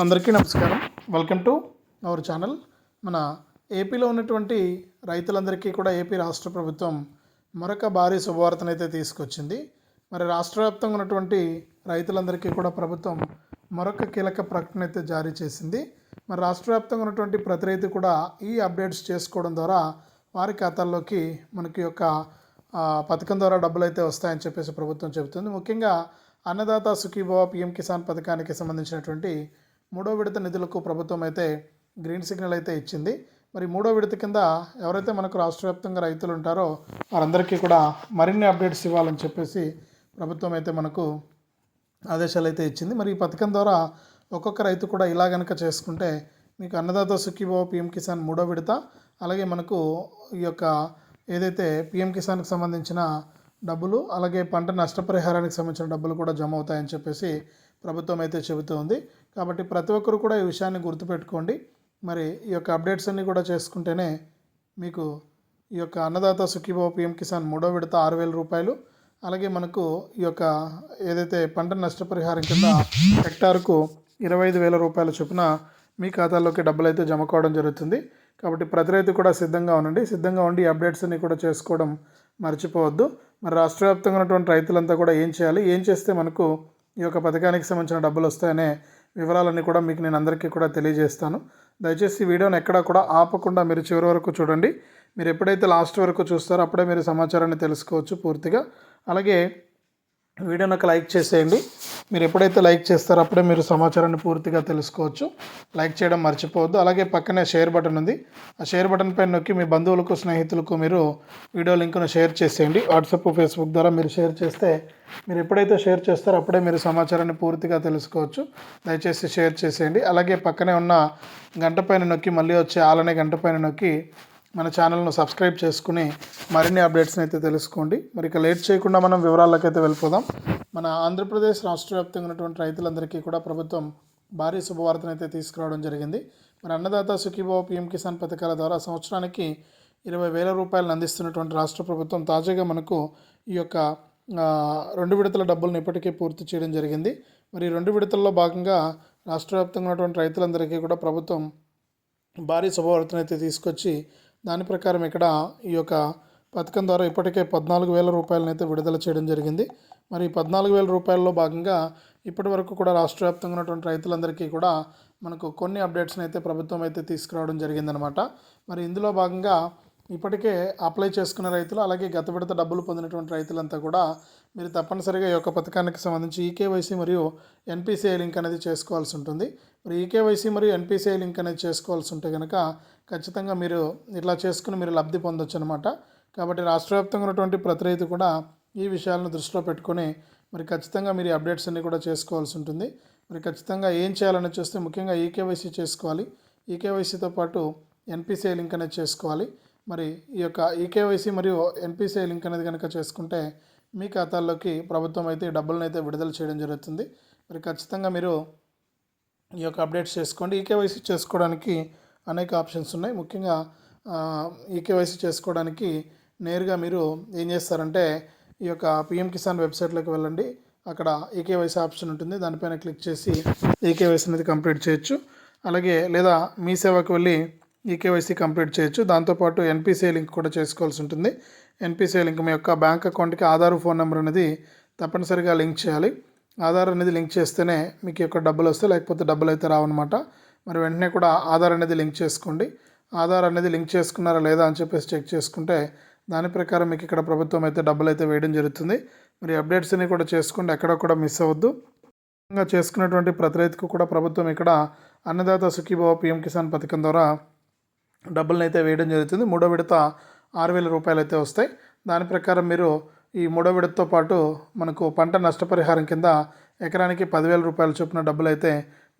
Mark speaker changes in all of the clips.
Speaker 1: అందరికీ నమస్కారం. Welcome to our channel మన ఏపీలో ఉన్నటువంటి రైతులందరికీ కూడా ఏపీ రాష్ట్ర ప్రభుత్వం మరొక భారీ శుభవార్తనైతే తీసుకొచ్చింది. మరి రాష్ట్ర వ్యాప్తంగా ఉన్నటువంటి రైతులందరికీ కూడా ప్రభుత్వం మరొక కీలక ప్రకటన అయితే జారీ చేసింది. మరి రాష్ట్ర వ్యాప్తంగా ఉన్నటువంటి ప్రతి రైతు కూడా ఈ అప్డేట్స్ చేసుకోవడం ద్వారా వారి ఖాతాల్లోకి మనకి యొక్క పథకం ద్వారా డబ్బులు అయితే వస్తాయని చెప్పేసి ప్రభుత్వం చెబుతుంది. ముఖ్యంగా అన్నదాత సుఖీభవ పిఎం కిసాన్ పథకానికి సంబంధించినటువంటి మూడో విడత నిధులకు ప్రభుత్వం అయితే గ్రీన్ సిగ్నల్ అయితే ఇచ్చింది. మరి మూడో విడత కింద ఎవరైతే మనకు రాష్ట్ర వ్యాప్తంగా రైతులు ఉంటారో వారందరికీ కూడా మరిన్ని అప్డేట్స్ ఇవ్వాలని చెప్పేసి ప్రభుత్వం అయితే మనకు ఆదేశాలు అయితే ఇచ్చింది. మరి ఈ పథకం ద్వారా ఒక్కొక్క రైతు కూడా ఇలా గనక చేసుకుంటే మీకు అన్నదాత సుఖీభావ పిఎం కిసాన్ మూడో విడత అలాగే మనకు ఈ యొక్క ఏదైతే పిఎం కిసాన్కి సంబంధించిన డబ్బులు అలాగే పంట నష్టపరిహారానికి సంబంధించిన డబ్బులు కూడా జమ అవుతాయని చెప్పేసి ప్రభుత్వం అయితే చెబుతోంది. కాబట్టి ప్రతి ఒక్కరు కూడా ఈ విషయాన్ని గుర్తుపెట్టుకోండి. మరి ఈ యొక్క అప్డేట్స్ అన్నీ కూడా చేసుకుంటేనే మీకు ఈ యొక్క అన్నదాత సుఖీభావ పిఎం కిసాన్ మూడో విడత ఆరు వేల రూపాయలు. అలాగే మనకు ఈ యొక్క ఏదైతే పంట నష్టపరిహారం కింద హెక్టార్కు ఇరవై ఐదు వేల రూపాయల చొప్పున మీ ఖాతాలోకి డబ్బులు అయితే జమ కావడం జరుగుతుంది. కాబట్టి ప్రతి రైతు కూడా సిద్ధంగా ఉండండి. సిద్ధంగా ఉండి అప్డేట్స్ అన్ని కూడా చేసుకోవడం మర్చిపోవద్దు. మరి రాష్ట్ర వ్యాప్తంగా ఉన్నటువంటి రైతులంతా కూడా ఏం చేయాలి? ఏం చేస్తే మనకు ఈ యొక్క పథకానికి సంబంధించిన డబ్బులు వస్తాయనే వివరాలన్నీ కూడా మీకు నేను అందరికీ కూడా తెలియజేస్తాను. దయచేసి వీడియోని ఎక్కడా కూడా ఆపకుండా మీరు చివరి వరకు చూడండి. మీరు ఎప్పుడైతే లాస్ట్ వరకు చూస్తారో అప్పుడే మీరు సమాచారాన్ని తెలుసుకోవచ్చు పూర్తిగా. అలాగే వీడియోని ఒక లైక్ చేసేయండి. మీరు ఎప్పుడైతే లైక్ చేస్తారో అప్పుడే మీరు సమాచారాన్ని పూర్తిగా తెలుసుకోవచ్చు. లైక్ చేయడం మర్చిపోవద్దు. అలాగే పక్కనే షేర్ బటన్ ఉంది. ఆ షేర్ బటన్ పైన నొక్కి మీ బంధువులకు స్నేహితులకు మీరు వీడియో లింక్ను షేర్ చేసేయండి. వాట్సాప్ ఫేస్బుక్ ద్వారా మీరు షేర్ చేస్తే మీరు ఎప్పుడైతే షేర్ చేస్తారో అప్పుడే మీరు సమాచారాన్ని పూర్తిగా తెలుసుకోవచ్చు. దయచేసి షేర్ చేసేయండి. అలాగే పక్కనే ఉన్న గంట పైన నొక్కి మళ్ళీ వచ్చే ఆలనే గంట పైన నొక్కి మన ఛానల్ను సబ్స్క్రైబ్ చేసుకుని మరిన్ని అప్డేట్స్ని అయితే తెలుసుకోండి. మరి ఇక లేట్ చేయకుండా మనం వివరాలకైతే అయితే వెళ్ళిపోదాం. మన ఆంధ్రప్రదేశ్ రాష్ట్ర వ్యాప్తంగా ఉన్నటువంటి రైతులందరికీ కూడా ప్రభుత్వం భారీ శుభవార్తను అయితే తీసుకురావడం జరిగింది. మరి అన్నదాత సుఖీభావ పిఎం కిసాన్ పథకాల ద్వారా సంవత్సరానికి ఇరవై వేల రూపాయలను అందిస్తున్నటువంటి రాష్ట్ర ప్రభుత్వం తాజాగా మనకు ఈ యొక్క రెండు విడతల డబ్బులను ఇప్పటికే పూర్తి చేయడం జరిగింది. మరి రెండు విడతల్లో భాగంగా రాష్ట్ర వ్యాప్తంగా ఉన్నటువంటి రైతులందరికీ కూడా ప్రభుత్వం భారీ శుభవార్తను అయితే తీసుకొచ్చి దాని ప్రకారం ఇక్కడ ఈ యొక్క పథకం ద్వారా ఇప్పటికే పద్నాలుగు వేల రూపాయలనైతే విడుదల చేయడం జరిగింది. మరి పద్నాలుగు వేల రూపాయల్లో భాగంగా ఇప్పటి వరకు కూడా రాష్ట్ర వ్యాప్తంగా ఉన్నటువంటి రైతులందరికీ కూడా మనకు కొన్ని అప్డేట్స్ని అయితే ప్రభుత్వం అయితే తీసుకురావడం జరిగిందనమాట మరి ఇందులో భాగంగా ఇప్పటికే అప్లై చేసుకున్న రైతులు అలాగే గత విడత డబ్బులు పొందినటువంటి రైతులంతా కూడా మీరు తప్పనిసరిగా ఈ యొక్క పథకానికి సంబంధించి ఈకేవైసీ మరియు ఎన్పిసిఐ లింక్ అనేది చేసుకోవాల్సి ఉంటుంది. మరి ఈకేవైసీ మరియు ఎన్పిసిఐ లింక్ అనేది చేసుకోవాల్సి ఉంటే కనుక ఖచ్చితంగా మీరు ఇట్లా చేసుకుని మీరు లబ్ధి పొందొచ్చు అనమాట కాబట్టి రాష్ట్ర వ్యాప్తంగా ఉన్నటువంటి ప్రతి రైతు కూడా ఈ విషయాలను దృష్టిలో పెట్టుకొని మరి ఖచ్చితంగా మీరు అప్డేట్స్ అన్ని కూడా చేసుకోవాల్సి ఉంటుంది. మరి ఖచ్చితంగా ఏం చేయాలని చూస్తే ముఖ్యంగా ఈకేవైసీ చేసుకోవాలి. ఈకేవైసీతో పాటు ఎన్పిసిఐ లింక్ అనేది చేసుకోవాలి. మరి ఈ యొక్క ఈకేవైసీ మరియు ఎన్పిసిఐ లింక్ అనేది కనుక చేసుకుంటే మీ ఖాతాల్లోకి ప్రభుత్వం అయితే డబ్బులను అయితే విడుదల చేయడం జరుగుతుంది. మరి ఖచ్చితంగా మీరు ఈ యొక్క అప్డేట్స్ చేసుకోండి. ఈకేవైసీ చేసుకోవడానికి అనేక ఆప్షన్స్ ఉన్నాయి. ముఖ్యంగా ఈకేవైసీ చేసుకోవడానికి నేరుగా మీరు ఏం చేస్తారంటే ఈ యొక్క పిఎం కిసాన్ వెబ్సైట్లోకి వెళ్ళండి. అక్కడ ఈకేవైసీ ఆప్షన్ ఉంటుంది. దానిపైన క్లిక్ చేసి ఈకేవైసీ అనేది కంప్లీట్ చేయొచ్చు. అలాగే లేదా మీ సేవకు వెళ్ళి ఈకేవైసీ కంప్లీట్ చేయొచ్చు. దాంతోపాటు ఎన్పిసిఐ లింక్ కూడా చేసుకోవాల్సి ఉంటుంది. ఎన్పిసిఐ లింక్ మీ యొక్క బ్యాంక్ అకౌంట్కి ఆధార్ ఫోన్ నెంబర్ అనేది తప్పనిసరిగా లింక్ చేయాలి. ఆధార్ అనేది లింక్ చేస్తేనే మీకు యొక్క డబ్బులు వస్తాయి. లేకపోతే డబ్బులు అయితే రావన్నమాట మరి వెంటనే కూడా ఆధార్ అనేది లింక్ చేసుకోండి. ఆధార్ అనేది లింక్ చేసుకున్నారా లేదా అని చెప్పేసి చెక్ చేసుకుంటే దాని ప్రకారం మీకు ఇక్కడ ప్రభుత్వం అయితే డబ్బులు అయితే వేయడం జరుగుతుంది. మరి అప్డేట్స్ అన్ని కూడా చేసుకోండి ఎక్కడ కూడా మిస్ అవ్వద్దు. ఇంకా చేసుకున్నటువంటి ప్రతి రైతుకు కూడా ప్రభుత్వం ఇక్కడ అన్నదాత సుఖీభావ పిఎం కిసాన్ పథకం ద్వారా డబ్బులను అయితే వేయడం జరుగుతుంది. మూడో విడత ఆరు వేల రూపాయలు అయితే వస్తాయి. దాని ప్రకారం మీరు ఈ మూడో విడతతో పాటు మనకు పంట నష్టపరిహారం కింద ఎకరానికి పదివేల రూపాయల చొప్పున డబ్బులు అయితే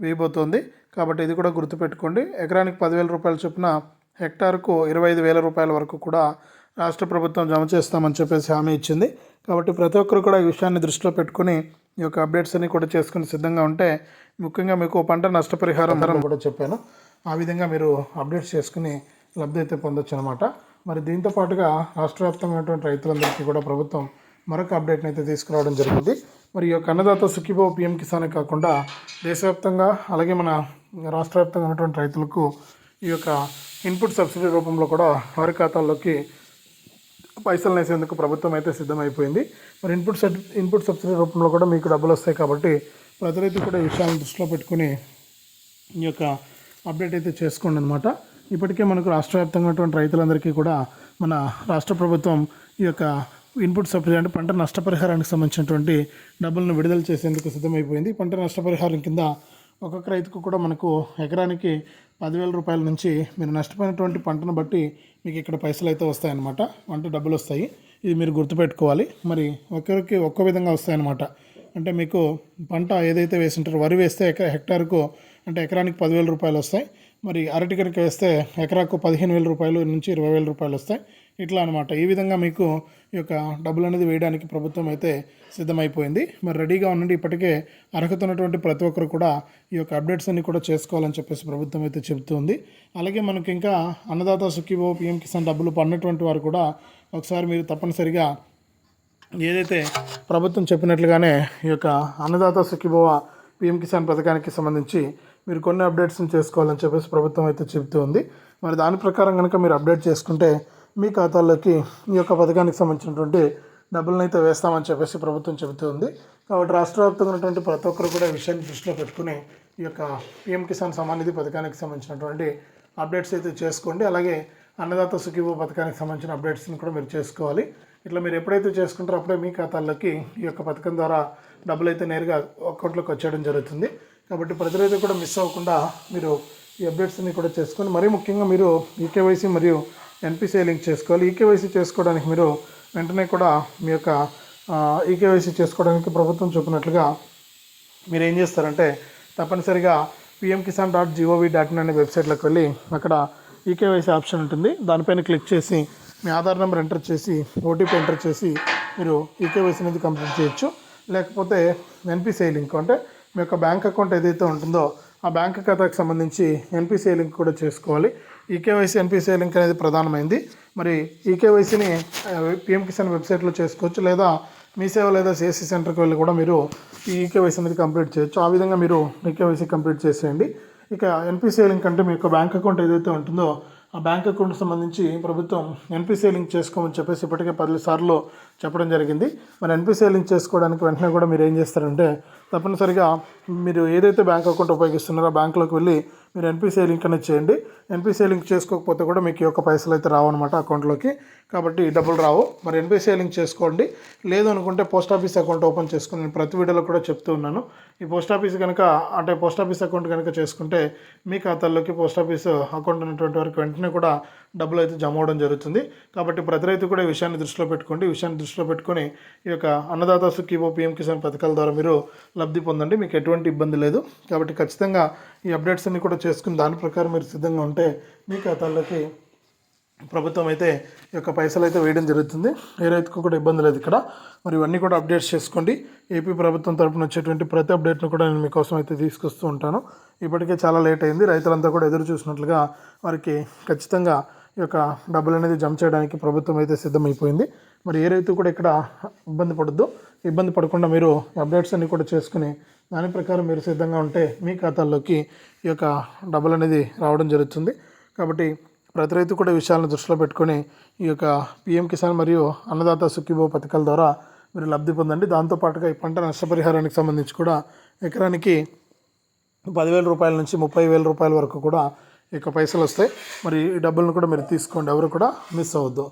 Speaker 1: వేయబోతోంది. కాబట్టి ఇది కూడా గుర్తుపెట్టుకోండి. ఎకరానికి పదివేల రూపాయల చొప్పున హెక్టార్కు ఇరవై ఐదు వేల రూపాయల వరకు కూడా రాష్ట్ర ప్రభుత్వం జమ చేస్తామని చెప్పేసి హామీ ఇచ్చింది. కాబట్టి ప్రతి ఒక్కరు కూడా ఈ విషయాన్ని దృష్టిలో పెట్టుకుని ఈ యొక్క అప్డేట్స్ అన్ని కూడా చేసుకుని సిద్ధంగా ఉంటే ముఖ్యంగా మీకు పంట నష్టపరిహారం ధర కూడా చెప్పాను. ఆ విధంగా మీరు అప్డేట్స్ చేసుకుని లబ్ధి అయితే పొందొచ్చు అనమాట మరి దీంతో పాటుగా రాష్ట్ర వ్యాప్తంగా ఉన్నటువంటి రైతులందరికీ కూడా ప్రభుత్వం మరొక అప్డేట్ని అయితే తీసుకురావడం జరిగింది. మరి ఈ యొక్క అన్నదాత సుఖీభావ పిఎం కిసానే కాకుండా దేశవ్యాప్తంగా అలాగే మన రాష్ట్ర వ్యాప్తంగా ఉన్నటువంటి రైతులకు ఈ యొక్క ఇన్పుట్ సబ్సిడీ రూపంలో కూడా వారి ఖాతాల్లోకి పైసలు వేసేందుకు ప్రభుత్వం అయితే సిద్ధమైపోయింది. మరి ఇన్పుట్ సబ్ ఇన్పుట్ సబ్సిడీ రూపంలో కూడా మీకు డబ్బులు వస్తాయి కాబట్టి ప్రతి రైతు కూడా ఈ విషయాలను దృష్టిలో పెట్టుకుని ఈ యొక్క అప్డేట్ అయితే చేసుకోండి అనమాట ఇప్పటికే మనకు రాష్ట్ర వ్యాప్తంగా ఉన్నటువంటి రైతులందరికీ కూడా మన రాష్ట్ర ప్రభుత్వం ఈ యొక్క ఇన్పుట్ సబ్సిడీ అంటే పంట నష్టపరిహారానికి సంబంధించినటువంటి డబ్బులను విడుదల చేసేందుకు సిద్ధమైపోయింది. పంట నష్టపరిహారం కింద ఒక్కొక్క రైతుకు కూడా మనకు ఎకరానికి పదివేల రూపాయల నుంచి మీరు నష్టపోయినటువంటి పంటను బట్టి మీకు ఇక్కడ పైసలు అయితే వస్తాయన్నమాట. అంటే డబ్బులు వస్తాయి. ఇది మీరు గుర్తుపెట్టుకోవాలి. మరి ఒక్కరికి ఒక్కో విధంగా వస్తాయన్నమాట. అంటే మీకు పంట ఏదైతే వేసింటారో వరి వేస్తే ఎక హెక్టార్కు అంటే ఎకరానికి పదివేల రూపాయలు వస్తాయి. మరి అరటి కనుక వేస్తే ఎకరాకు పదిహేను వేల రూపాయలు నుంచి ఇరవై వేల రూపాయలు వస్తాయి. ఇట్లా అనమాట ఈ విధంగా మీకు ఈ యొక్క డబ్బులు అనేది వేయడానికి ప్రభుత్వం అయితే సిద్ధమైపోయింది. మరి రెడీగా ఉండండి. ఇప్పటికే అర్హత ఉన్నటువంటి ప్రతి ఒక్కరు కూడా ఈ యొక్క అప్డేట్స్ అన్ని కూడా చేసుకోవాలని చెప్పేసి ప్రభుత్వం అయితే చెబుతుంది. అలాగే మనకి ఇంకా అన్నదాత సుఖీభో పిఎం కిసాన్ డబ్బులు పడినటువంటి వారు కూడా ఒకసారి మీరు తప్పనిసరిగా ఏదైతే ప్రభుత్వం చెప్పినట్లుగానే ఈ యొక్క అన్నదాత సుఖీభవ పిఎం కిసాన్ పథకానికి సంబంధించి మీరు కొన్ని అప్డేట్స్ని చేసుకోవాలని చెప్పేసి ప్రభుత్వం అయితే చెబుతూ ఉంది. మరి దాని ప్రకారం కనుక మీరు అప్డేట్ చేసుకుంటే మీ ఖాతాల్లోకి ఈ యొక్క పథకానికి సంబంధించినటువంటి డబ్బులను అయితే వేస్తామని చెప్పేసి ప్రభుత్వం చెబుతూ ఉంది. కాబట్టి రాష్ట్ర వ్యాప్తంగా ఉన్నటువంటి ప్రతి ఒక్కరు కూడా విషయాన్ని దృష్టిలో పెట్టుకుని ఈ యొక్క పిఎం కిసాన్ సమానిధి నిధి పథకానికి సంబంధించినటువంటి అప్డేట్స్ అయితే చేసుకోండి. అలాగే అన్నదాత సుఖీభో పథకానికి సంబంధించిన అప్డేట్స్ని కూడా మీరు చేసుకోవాలి. ఇట్లా మీరు ఎప్పుడైతే చేసుకుంటారో అప్పుడే మీ ఖాతాల్లోకి ఈ యొక్క పథకం ద్వారా డబ్బులు అయితే నేరుగా అకౌంట్లోకి వచ్చేయడం జరుగుతుంది. కాబట్టి ప్రతి రైతు కూడా మిస్ అవ్వకుండా మీరు ఈ అప్డేట్స్ని కూడా చేసుకొని మరీ ముఖ్యంగా మీరు ఈకేవైసీ మరియు ఎన్పిసిఐ లింక్ చేసుకోవాలి. ఈకేవైసీ చేసుకోవడానికి మీరు వెంటనే కూడా మీ యొక్క ఈకేవైసీ చేసుకోవడానికి ప్రభుత్వం చూపినట్లుగా మీరు ఏం చేస్తారంటే తప్పనిసరిగా PM Kisan dot G O V dot in అనే వెబ్సైట్లోకి వెళ్ళి అక్కడ ఈకేవైసీ ఆప్షన్ ఉంటుంది. దానిపైన క్లిక్ చేసి మీ ఆధార్ నెంబర్ ఎంటర్ చేసి ఓటీపీ ఎంటర్ చేసి మీరు ఈకేవైసీ అనేది కంప్లీట్ చేయొచ్చు. లేకపోతే ఎన్పిసిఐ లింక్ అంటే మీ యొక్క బ్యాంక్ అకౌంట్ ఏదైతే ఉంటుందో ఆ బ్యాంక్ ఖాతాకు సంబంధించి ఎన్పిసిఐ లింక్ కూడా చేసుకోవాలి. ఈకేవైసీ ఎన్పిసిఐ లింక్ అనేది ప్రధానమైంది. మరి ఈకేవైసీని పిఎం కిసాన్ వెబ్సైట్లో చేసుకోవచ్చు లేదా మీ సేవ లేదా సిఎస్సి సెంటర్కి వెళ్ళి కూడా మీరు ఈ ఈకేవైసీ అనేది కంప్లీట్ చేయొచ్చు. ఆ విధంగా మీరు ఈకేవైసీ కంప్లీట్ చేసేయండి. ఇక ఎన్పిసిఐ లింక్ అంటే మీ యొక్క బ్యాంక్ అకౌంట్ ఏదైతే ఉంటుందో ఆ బ్యాంక్ అకౌంట్కి సంబంధించి ప్రభుత్వం ఎన్పిసిఐ లింక్ చేసుకోమని చెప్పేసి ఇప్పటికే పది సార్లు చెప్పడం జరిగింది. మరి ఎన్పిసిఐ లింక్ చేసుకోవడానికి వెంటనే కూడా మీరు ఏం చేస్తారంటే తప్పనిసరిగా మీరు ఏదైతే బ్యాంక్ అకౌంట్ ఉపయోగిస్తున్నారో ఆ వెళ్ళి మీరు ఎన్పిసిఐ లింక్ అనేది చేయండి. ఎన్పిసిఐ లింక్ చేసుకోకపోతే కూడా మీకు ఈ యొక్క పైసలు అయితే రావన్నమాట అకౌంట్లోకి. కాబట్టి డబ్బులు రావు. మరి ఎన్పిసిఐ లింక్ చేసుకోండి. లేదు అనుకుంటే పోస్ట్ ఆఫీస్ అకౌంట్ ఓపెన్ చేసుకుని నేను ప్రతి వీడియోలో కూడా చెప్తూ ఉన్నాను. ఈ పోస్ట్ ఆఫీస్ కనుక అంటే పోస్ట్ ఆఫీస్ అకౌంట్ కనుక చేసుకుంటే మీ ఖాతాల్లోకి పోస్ట్ ఆఫీస్ అకౌంట్ ఉన్నటువంటి వారికి వెంటనే కూడా డబ్బులు అయితే జమ అవడం జరుగుతుంది. కాబట్టి ప్రతి రైతు కూడా ఈ విషయాన్ని దృష్టిలో పెట్టుకోండి. ఈ విషయాన్ని దృష్టిలో పెట్టుకొని ఈ యొక్క అన్నదాత సుఖీవో పిఎం కిసాన్ పథకాల ద్వారా మీరు లబ్ధి పొందండి. మీకు ఎటువంటి ఇబ్బంది లేదు. కాబట్టి ఖచ్చితంగా ఈ అప్డేట్స్ అన్ని కూడా చేసుకుని దాని ప్రకారం మీరు సిద్ధంగా ఉంటే మీ ఖాతాల్లోకి ప్రభుత్వం అయితే ఈ యొక్క పైసలు అయితే వేయడం జరుగుతుంది. ఏ రైతుకు కూడా ఇబ్బంది లేదు ఇక్కడ. మరి ఇవన్నీ కూడా అప్డేట్స్ చేసుకోండి. ఏపీ ప్రభుత్వం తరపున వచ్చేటువంటి ప్రతి అప్డేట్ను కూడా నేను మీకోసం అయితే తీసుకొస్తూ ఉంటాను. ఇప్పటికే చాలా లేట్ అయింది. రైతులంతా కూడా ఎదురు చూసినట్లుగా వారికి ఖచ్చితంగా ఈ యొక్క డబ్బులు అనేది జమ చేయడానికి ప్రభుత్వం అయితే సిద్ధమైపోయింది. మరి ఏ రైతు కూడా ఇక్కడ ఇబ్బంది పడద్దు. ఇబ్బంది పడకుండా మీరు అప్డేట్స్ అన్ని కూడా చేసుకుని దాని ప్రకారం మీరు సిద్ధంగా ఉంటే మీ ఖాతాల్లోకి ఈ యొక్క డబ్బులు అనేది రావడం జరుగుతుంది. కాబట్టి ప్రతి రైతు కూడా విషయాలను దృష్టిలో పెట్టుకొని ఈ యొక్క పిఎం కిసాన్ మరియు అన్నదాత సుఖీభో పథకాల ద్వారా మీరు లబ్ధి పొందండి. దాంతోపాటుగా ఈ పంట నష్టపరిహారానికి సంబంధించి కూడా ఎకరానికి పదివేల రూపాయల నుంచి ముప్పై వేల రూపాయల వరకు కూడా యొక్క పైసలు వస్తాయి. మరి ఈ డబ్బులను కూడా మీరు తీసుకోండి. ఎవరు కూడా మిస్ అవ్వద్దు.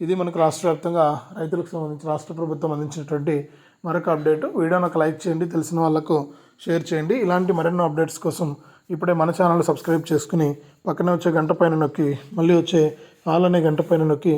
Speaker 1: ఇది మనకు రాష్ట్ర వ్యాప్తంగా రైతులకు సంబంధించి రాష్ట్ర ప్రభుత్వం అందించినటువంటి మరొక అప్డేట్ వీడియోని ఒక లైక్ చేయండి. తెలిసిన వాళ్ళకు షేర్ చేయండి. ఇలాంటి మరెన్నో అప్డేట్స్ కోసం ఇప్పుడే మన ఛానల్ సబ్స్క్రైబ్ చేసుకుని పక్కనే వచ్చే గంట పైన నొక్కి మళ్ళీ వచ్చే ఆల్ అనే గంట పైన నొక్కి